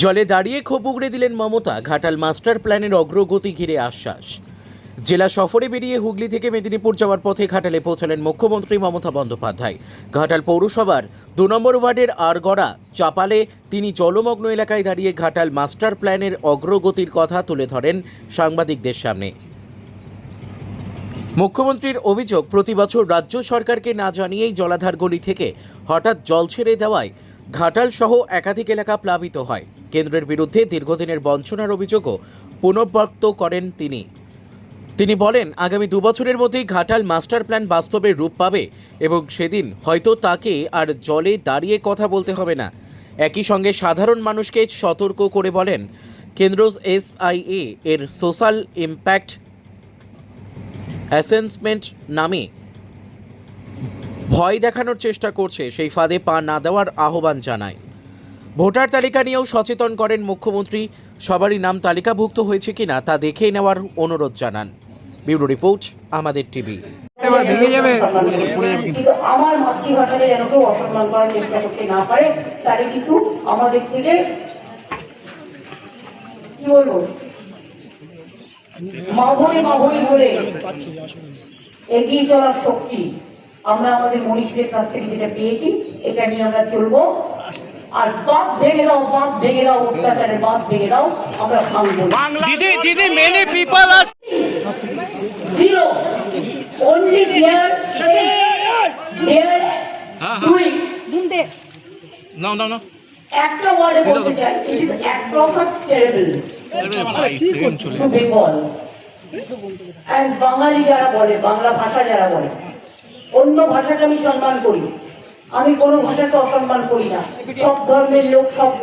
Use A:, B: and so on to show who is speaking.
A: জলে দাঁড়িয়ে ক্ষোভ উগড়ে দিলেন মমতা, ঘাটাল মাস্টার প্ল্যানের অগ্রগতি ঘিরে আশ্বাস। জেলা সফরে বেরিয়ে হুগলি থেকে মেদিনীপুর যাওয়ার পথে ঘাটালে পৌঁছালেন মুখ্যমন্ত্রী মমতা বন্দ্যোপাধ্যায়। ঘাটাল পৌরসভার দু নম্বর ওয়ার্ডের আরগড়া, চাপালে তিনি জলমগ্ন এলাকায় দাঁড়িয়ে ঘাটাল মাস্টার প্ল্যানের অগ্রগতির কথা তুলে ধরেন সাংবাদিকদের সামনে। মুখ্যমন্ত্রীর অভিযোগ, প্রতি বছর রাজ্য সরকারকে না জানিয়েই জলাধারগুলি থেকে হঠাৎ জল ছেড়ে দেওয়ায় ঘাটাল সহ একাধিক এলাকা প্লাবিত হয়। কেন্দ্রের বিরুদ্ধে দীর্ঘদিনের বঞ্চনার অভিযোগও পুনর্ব্যক্ত করেন তিনি। তিনি বলেন, আগামী দুবছরের মধ্যেই ঘাটাল মাস্টার প্ল্যান বাস্তবে রূপ পাবে এবং সেদিন হয়তো তাকে আর জলে দাঁড়িয়ে কথা বলতে হবে না। একই সঙ্গে সাধারণ মানুষকে সতর্ক করে বলেন, কেন্দ্র এসআইএ এর সোশ্যাল ইম্প্যাক্ট অ্যাসেসমেন্ট নামে ভয় দেখানোর চেষ্টা করছে। সেই ফাঁদে পা না দেওয়ার আহ্বান জানায়। ভোটার তালিকা নিয়েও সচেতন করেন মুখ্যমন্ত্রী। সবারই নাম তালিকাভুক্ত হয়েছে কিনা তা দেখে নেওয়ার অনুরোধ জানান। ব্যুরো রিপোর্ট আমাদের টিভি।
B: আমার মাতৃভাষাকে যেন কেউ অসম্মান করার চেষ্টা করতে না পারে তাহলে কিন্তু আমাদের থেকে কি বলব? মাভরি মাভরি বলে এগিয়ে চলার শক্তি আমরা আমাদের মনীষীদের কাছ থেকে যেটা পেয়েছি এটা নিয়ে আমরা চলবো। আর বাদ ভেঙে দাও বাদ ভেঙে দাও অত্যাচারের বাদ ভেঙে দাও আমরা ভাঙবো।
C: দিদি দিদি মেনি পিপল আর
B: Zero. Only there, there, doing.
C: No no no
B: একটা ওয়ার্ডে বলতে চাই it is atrocious terrible to Bengal and Bangali যারা বলে বাংলা ভাষা যারা বলে অন্য ভাষাকে আমি সম্মান করি। আমি কোনো ভাষাকে অসম্মান করি না। সব ধর্মের লোক, সব